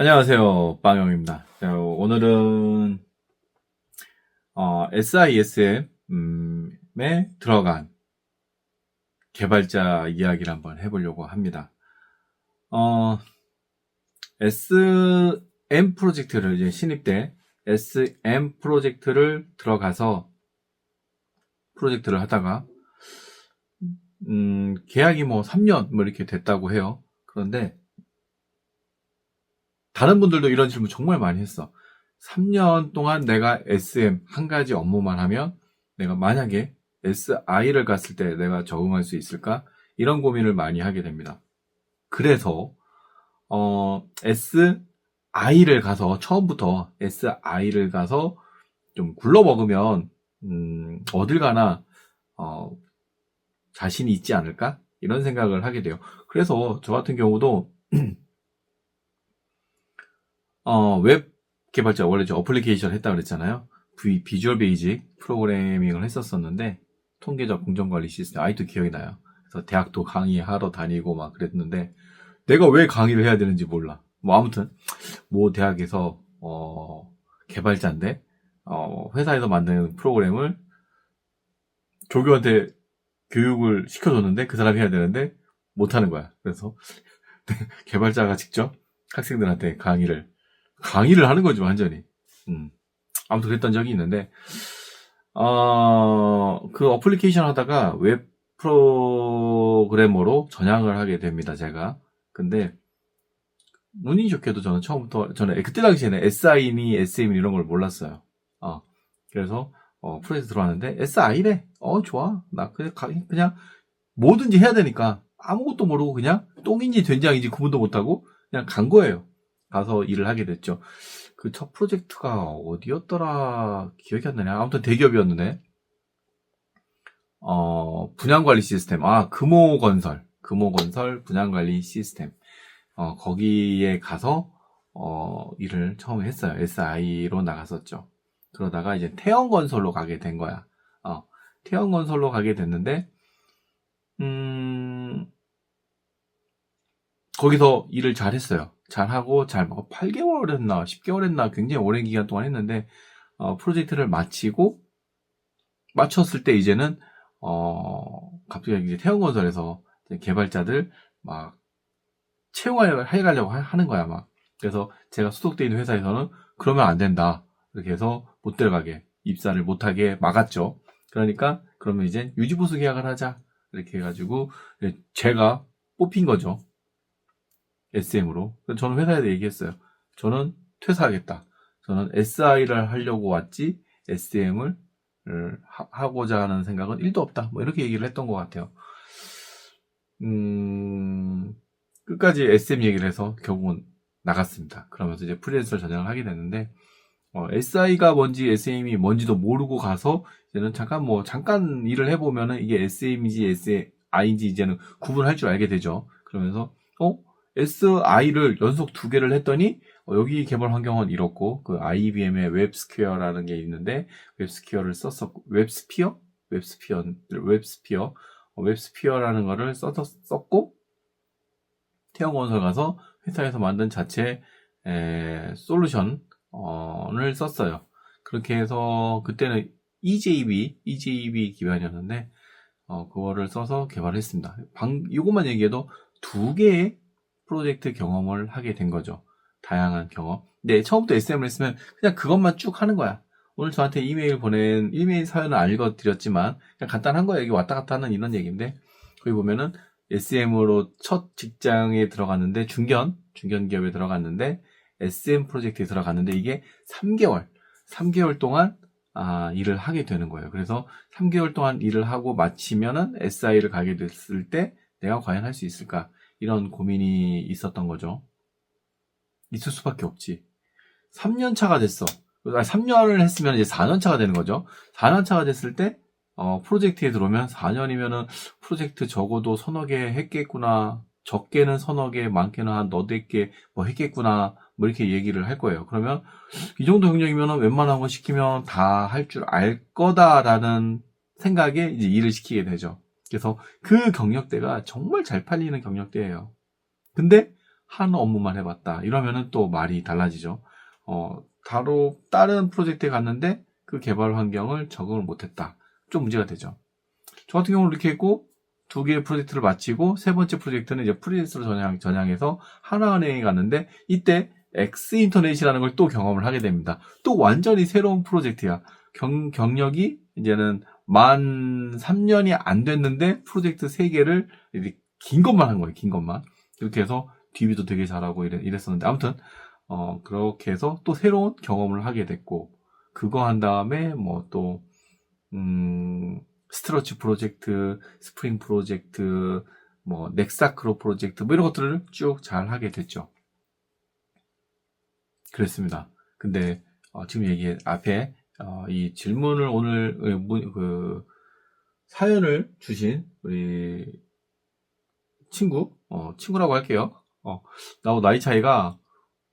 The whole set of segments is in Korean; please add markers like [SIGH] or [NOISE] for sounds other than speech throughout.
안녕하세요. 빵영입니다. 자, 오늘은 어, SISM에 들어간 개발자 이야기를 한번 해보려고 합니다. 어, SM 프로젝트를 이제 신입 때 SM 프로젝트를 들어가서 프로젝트를 하다가 음, 계약이 뭐 3년 뭐 이렇게 됐다고 해요. 그런데 다른 분들도 이런 질문 정말 많이 했어. 3년 동안 내가 SM 한 가지 업무만 하면 내가 만약에 SI를 갔을 때 내가 적응할 수 있을까? 이런 고민을 많이 하게 됩니다. 그래서 어, SI를 가서 처음부터 SI를 가서 좀 굴러 먹으면 음, 어딜 가나 어, 자신이 있지 않을까? 이런 생각을 하게 돼요. 그래서 저 같은 경우도 [CLEARS THROAT] 어, 웹 개발자, 원래 저 어플리케이션 했다 그랬잖아요. V, 비주얼 베이직 프로그래밍을 했었었는데, 통계적 공정관리 시스템, 아직도 기억이 나요. 그래서 대학도 강의하러 다니고 막 그랬는데, 내가 왜 강의를 해야 되는지 몰라. 뭐 아무튼, 뭐 대학에서, 어, 개발자인데, 어, 회사에서 만드는 프로그램을 조교한테 교육을 시켜줬는데, 그 사람이 해야 되는데, 못하는 거야. 그래서, [LAUGHS] 개발자가 직접 학생들한테 강의를 강의를 하는 거죠, 완전히. 음. 아무튼 그랬던 적이 있는데, 어, 그 어플리케이션 하다가 웹 프로그래머로 전향을 하게 됩니다, 제가. 근데, 운이 좋게도 저는 처음부터, 저는 그때 당시에는 SI니, SM이 이런 걸 몰랐어요. 어, 그래서, 어, 프로젝트 들어왔는데, SI래. 어, 좋아. 나 그냥, 가- 그냥, 뭐든지 해야 되니까, 아무것도 모르고 그냥, 똥인지 된장인지 구분도 못하고, 그냥 간 거예요. 가서 일을 하게 됐죠. 그 첫 프로젝트가 어디였더라 기억이 안 나네. 아무튼 대기업이었는데 어 분양관리 시스템 아 금호건설 금호건설 분양관리 시스템 어 거기에 가서 어 일을 처음 했어요. SI로 나갔었죠. 그러다가 이제 태영건설로 가게 된 거야. 어 태영건설로 가게 됐는데 음 거기서 일을 잘 했어요. 잘 하고 잘 먹고 8개월 했나 10개월 했나 굉장히 오랜 기간 동안 했는데 어, 프로젝트를 마치고 마쳤을 때 이제는 어 갑자기 이제 태영건설에서 이제 개발자들 막 채용하려고 해가려고 하- 하는 거야 막. 그래서 제가 소속돼 있는 회사에서는 그러면 안 된다. 이렇게 해서 못 들어가게 입사를 못하게 막았죠. 그러니까 그러면 이제 유지보수 계약을 하자. 이렇게 해가지고 제가 뽑힌 거죠 SM으로. 저는 회사에 얘기했어요. 저는 퇴사하겠다. 저는 SI를 하려고 왔지 SM을 하고자 하는 생각은 1도 없다. 뭐 이렇게 얘기를 했던 것 같아요. 음, 끝까지 SM 얘기를 해서 결국은 나갔습니다. 그러면서 이제 프리랜서를 전향을 하게 됐는데, 어, SI가 뭔지 SM이 뭔지도 모르고 가서 이제는 잠깐 뭐 잠깐 일을 해보면은 이게 SM인지 SI인지 이제는 구분할 줄 알게 되죠. 그러면서 어 SI를 연속 두 개를 했더니 어, 여기 개발 환경은 이렇고 그 IBM의 웹스퀘어라는 게 있는데 웹스퀘어를 썼었고 웹스피어 웹스피어 웹스피어 어, 웹스피어라는 거를 써서 썼고 태영건설 가서 회사에서 만든 자체 에, 솔루션을 썼어요. 그렇게 해서 그때는 EJB EJB 기반이었는데 어, 그거를 써서 개발했습니다. 방 이것만 얘기해도 두 개의 프로젝트 경험을 하게 된 거죠. 다양한 경험. 네, 처음부터 SM을 했으면 그냥 그것만 쭉 하는 거야. 오늘 저한테 이메일 보낸 이메일 사연을 안 읽어드렸지만 그냥 간단한 거야. 여기 왔다 갔다 하는 이런 얘기인데 거기 보면은 SM으로 첫 직장에 들어갔는데 중견 중견 기업에 들어갔는데 SM 프로젝트에 들어갔는데 이게 3개월 3개월 동안 아, 일을 하게 되는 거예요. 그래서 3개월 동안 일을 하고 마치면은 SI를 가게 됐을 때 내가 과연 할 수 있을까? 이런 고민이 있었던 거죠. 있을 수밖에 없지. 3년 차가 됐어. 3년을 했으면 이제 4년 차가 되는 거죠. 4년 차가 됐을 때, 어, 프로젝트에 들어오면 4년이면은 프로젝트 적어도 서너 개 했겠구나. 적게는 서너 개, 많게는 한 너댓 개, 뭐 했겠구나. 뭐 이렇게 얘기를 할 거예요. 그러면 이 정도 경력이면 웬만한 거 시키면 다 할 줄 알 거다라는 생각에 이제 일을 시키게 되죠. 그래서 그 경력대가 정말 잘 팔리는 경력대예요. 근데 한 업무만 해봤다. 이러면은 또 말이 달라지죠. 어, 바로 다른 프로젝트에 갔는데 그 개발 환경을 적응을 못했다. 좀 문제가 되죠. 저 같은 경우는 이렇게 했고 두 개의 프로젝트를 마치고 세 번째 프로젝트는 이제 프리랜서로 전향, 전향해서 하나은행에 갔는데 이때 엑스인터넷이라는 걸 또 경험을 하게 됩니다. 또 완전히 새로운 프로젝트야. 경, 경력이 이제는 만 3년이 안 됐는데 프로젝트 3개를 긴 것만 한 거예요. 긴 것만. 이렇게 해서 DB도 되게 잘하고 이랬, 이랬 었는데 아무튼 어, 그렇게 해서 또 새로운 경험을 하게 됐고 그거 한 다음에 뭐또 음, 스트러치 프로젝트, 스프링 프로젝트, 뭐 넥사크로 프로젝트 뭐 이런 것들을 쭉 잘 하게 됐죠. 그랬습니다. 근데 어, 지금 얘기 앞에 어, 이 질문을 오늘 그, 문- 그 사연을 주신 우리 친구 어, 친구라고 할게요. 어, 나하고 나이 차이가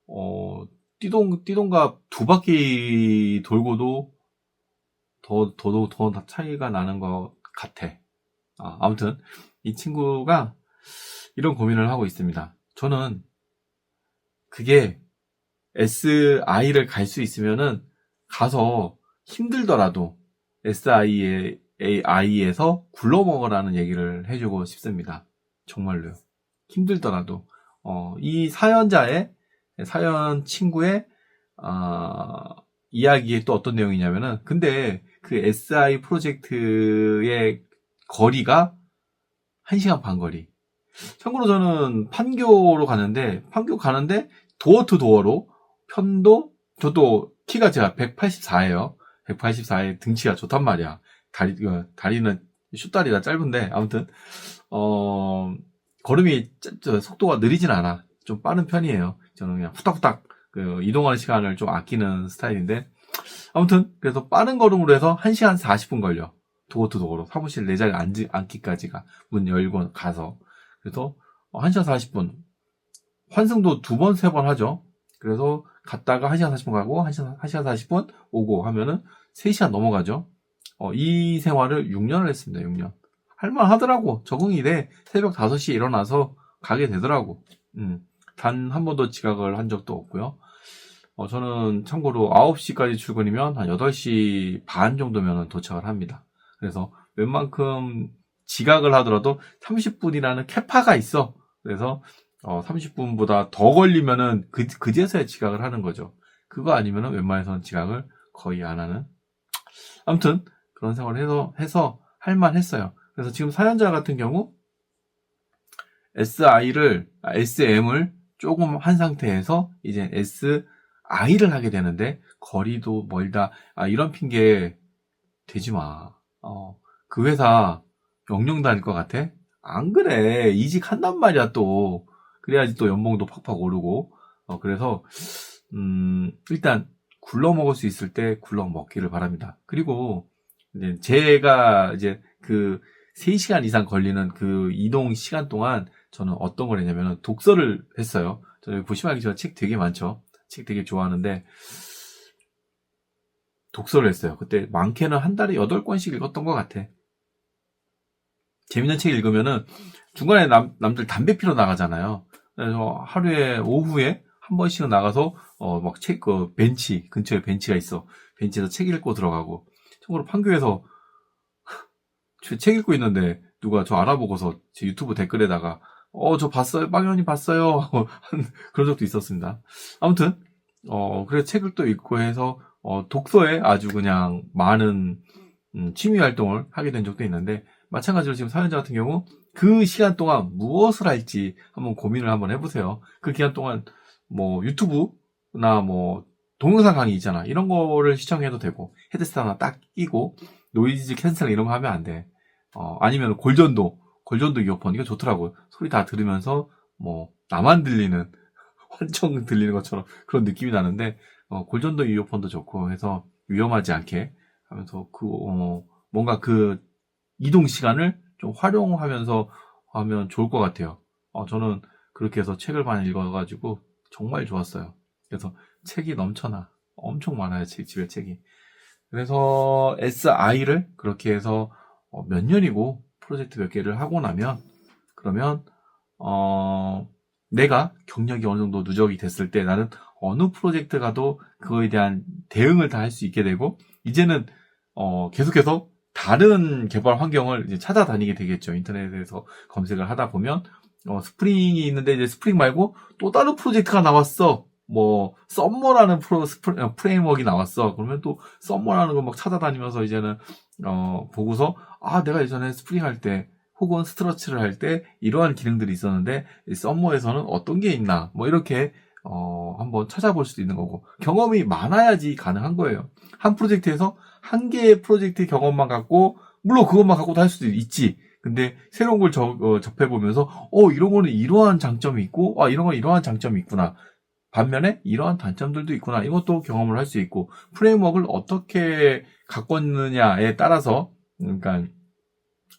어, 띠동 띠동갑 두 바퀴 돌고도 더, 더, 더, 더 차이가 나는 것 같아. 아, 아무튼, 이 친구가 이런 고민을 하고 있습니다. 저는 그게 SI를 갈 수 있으면은 가서 힘들더라도 SI에서 굴러먹으라는 얘기를 해주고 싶습니다. 정말로요. 힘들더라도. 어, 이 사연자의, 사연 친구의, 아, 이야기에 또 어떤 내용이냐면은, 근데 그 SI 프로젝트의 거리가 1시간 반 거리. 참고로 저는 판교로 가는데, 판교 가는데 도어 투 도어로 편도, 저도 키가 제가 184예요. 184에 등치가 좋단 말이야. 다리, 어, 다리는 슛다리가 짧은데, 아무튼, 어, 걸음이 속도가 느리진 않아. 좀 빠른 편이에요. 저는 그냥 후딱후딱 그 이동하는 시간을 좀 아끼는 스타일인데, 아무튼 그래서 빠른 걸음으로 해서 1시간 40분 걸려. 도어 투 도어로 사무실 내 자리에 앉, 앉기까지가 문 열고 가서 그래서 1시간 40분 환승도 두 번, 세 번 하죠. 그래서 갔다가 1시간 40분 가고 1시간, 1시간 40분 오고 하면은 3시간 넘어가죠. 어, 이 생활을 6년을 했습니다. 6년. 할만 하더라고. 적응이 돼. 새벽 5시에 일어나서 가게 되더라고. 음. 단 한 번도 지각을 한 적도 없고요. 어, 저는 참고로 9시까지 출근이면 한 8시 반 정도면 도착을 합니다. 그래서 웬만큼 지각을 하더라도 30분이라는 캐파가 있어. 그래서 어, 30분보다 더 걸리면은 그, 그제서야 지각을 하는 거죠. 그거 아니면은 웬만해서는 지각을 거의 안 하는. 아무튼 그런 생활을 해서, 해서 할만 했어요. 그래서 지금 사연자 같은 경우 SI를, SM을 조금 한 상태에서 이제 SI를 하게 되는데 거리도 멀다. 아, 이런 핑계 되지 마. 어, 그 회사 영영 다닐 것 같아? 안 그래. 이직한단 말이야, 또. 그래야지 또 연봉도 팍팍 오르고. 어, 그래서, 음, 일단, 굴러 먹을 수 있을 때 굴러 먹기를 바랍니다. 그리고, 이제 제가 이제 그 3시간 이상 걸리는 그 이동 시간 동안 저는 어떤 걸 했냐면 독서를 했어요. 저는 보시면 알겠지만 책 되게 많죠. 책 되게 좋아하는데, 독서를 했어요. 그때 많게는 한 달에 8권씩 읽었던 것 같아. 재밌는 책 읽으면은 중간에 남, 남들 담배 피러 나가잖아요. 그래서 하루에 오후에 한 번씩은 나가서 어 막 책 그 벤치 근처에 벤치가 있어. 벤치에서 책 읽고 들어가고. 참고로 판교에서 [LAUGHS] 저책 읽고 있는데 누가 저 알아보고서 제 유튜브 댓글에다가 어 저 봤어요 빵현이 봤어요 그런 적도 있었습니다. 아무튼 어 그래서 책을 또 읽고 해서 어 독서에 아주 그냥 많은 음, 취미 활동을 하게 된 적도 있는데 마찬가지로 지금 사연자 같은 경우 그 시간 동안 무엇을 할지 한번 고민을 한번 해보세요. 그 기간 동안 뭐 유튜브나 뭐 동영상 강의 있잖아. 이런 거를 시청해도 되고 헤드셋 하나 딱 끼고 노이즈 캔슬 이런 거 하면 안 돼. 어, 아니면 골전도 골전도 이어폰 이거 좋더라고요. 소리 다 들으면서 뭐 나만 들리는 [LAUGHS] 환청 들리는 것처럼 그런 느낌이 나는데 어, 골전도 이어폰도 좋고 해서 위험하지 않게 하면서 그 어, 뭔가 그 이동 시간을 좀 활용하면서 하면 좋을 것 같아요. 어, 저는 그렇게 해서 책을 많이 읽어가지고 정말 좋았어요. 그래서 책이 넘쳐나. 엄청 많아요, 책, 집에 책이. 그래서 SI를 그렇게 해서 어, 몇 년이고 프로젝트 몇 개를 하고 나면 그러면 어, 내가 경력이 어느 정도 누적이 됐을 때 나는 어느 프로젝트 가도 그거에 대한 대응을 다 할 수 있게 되고 이제는 어, 계속해서 다른 개발 환경을 이제 찾아다니게 되겠죠. 인터넷에서 검색을 하다 보면 어, 스프링이 있는데 이제 스프링 말고 또 다른 프로젝트가 나왔어. 뭐 썸머라는 프로 스프, 어, 프레임워크가 나왔어. 그러면 또 썸머라는 거 막 찾아다니면서 이제는 어, 보고서 아 내가 예전에 스프링 할 때 혹은 스트러치를 할 때 이러한 기능들이 있었는데 이 썸머에서는 어떤 게 있나 뭐 이렇게 어, 한번 찾아볼 수도 있는 거고 경험이 많아야지 가능한 거예요. 한 프로젝트에서 한 개의 프로젝트 경험만 갖고 물론 그것만 갖고도 할 수도 있지. 근데 새로운 걸 접, 어, 접해보면서 어 이런 거는 이러한 장점이 있고 아 이런 건 이러한 장점이 있구나. 반면에 이러한 단점들도 있구나. 이것도 경험을 할 수 있고 프레임워크를 어떻게 갖고 있느냐에 따라서 그러니까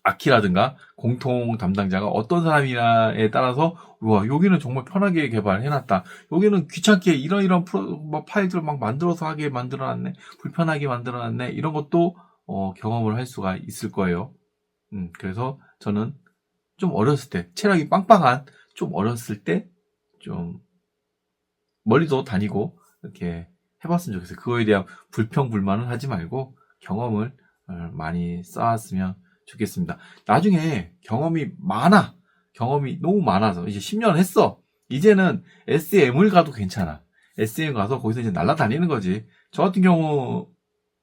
아키라든가 공통 담당자가 어떤 사람이냐에 따라서 와 여기는 정말 편하게 개발해놨다. 여기는 귀찮게 이런 이런 프로, 뭐 파일들을 막 만들어서 하게 만들어놨네. 불편하게 만들어놨네. 이런 것도 어, 경험을 할 수가 있을 거예요. 음, 그래서 저는 좀 어렸을 때 체력이 빵빵한 좀 어렸을 때 좀 멀리도 다니고 이렇게 해봤으면 좋겠어요. 그거에 대한 불평 불만은 하지 말고 경험을 어, 많이 쌓았으면 좋겠습니다. 나중에 경험이 많아. 경험이 너무 많아서 이제 10년 했어. 이제는 SM을 가도 괜찮아. SM 가서 거기서 이제 날아다니는 거지. 저 같은 경우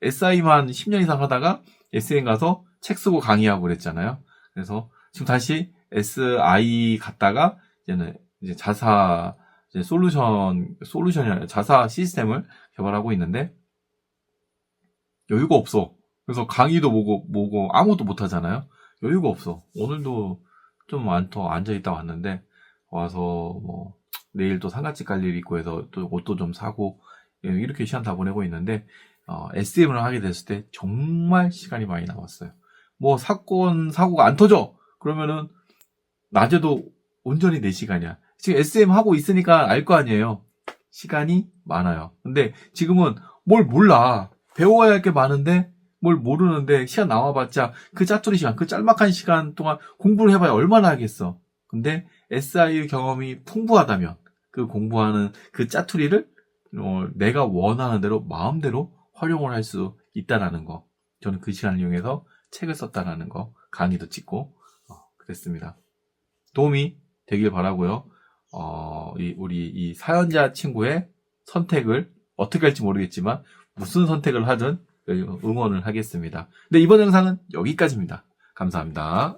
SI만 10년 이상 하다가 SM 가서 책 쓰고 강의하고 그랬잖아요. 그래서 지금 다시 SI 갔다가 이제는 이제 자사 이제 솔루션 솔루션이 아니라 자사 시스템을 개발하고 있는데 여유가 없어. 그래서 강의도 보고 뭐고 아무것도 못 하잖아요. 여유가 없어. 오늘도 좀더 앉아 있다 왔는데 와서 뭐 내일 또 상가집 갈 일이 있고 해서 또 옷도 좀 사고 예, 이렇게 시간 다 보내고 있는데 어, SM을 하게 됐을 때 정말 시간이 많이 남았어요. 뭐 사건 사고가 안 터져 그러면은 낮에도 온전히 4시간이야. 지금 SM 하고 있으니까 알 거 아니에요. 시간이 많아요. 근데 지금은 뭘 몰라. 배워야 할 게 많은데 뭘 모르는데 시간 남아봤자 그 짜투리 시간, 그 짤막한 시간 동안 공부를 해봐야 얼마나 하겠어. 근데 SI 경험이 풍부하다면 그 공부하는 그 짜투리를 어, 내가 원하는 대로 마음대로 활용을 할 수 있다라는 거. 저는 그 시간을 이용해서 책을 썼다라는 거, 강의도 찍고 어, 그랬습니다. 도움이 되길 바라고요. 어, 이, 우리 이 사연자 친구의 선택을 어떻게 할지 모르겠지만 무슨 선택을 하든 응원을 하겠습니다. 근데 이번 영상은 여기까지입니다. 감사합니다.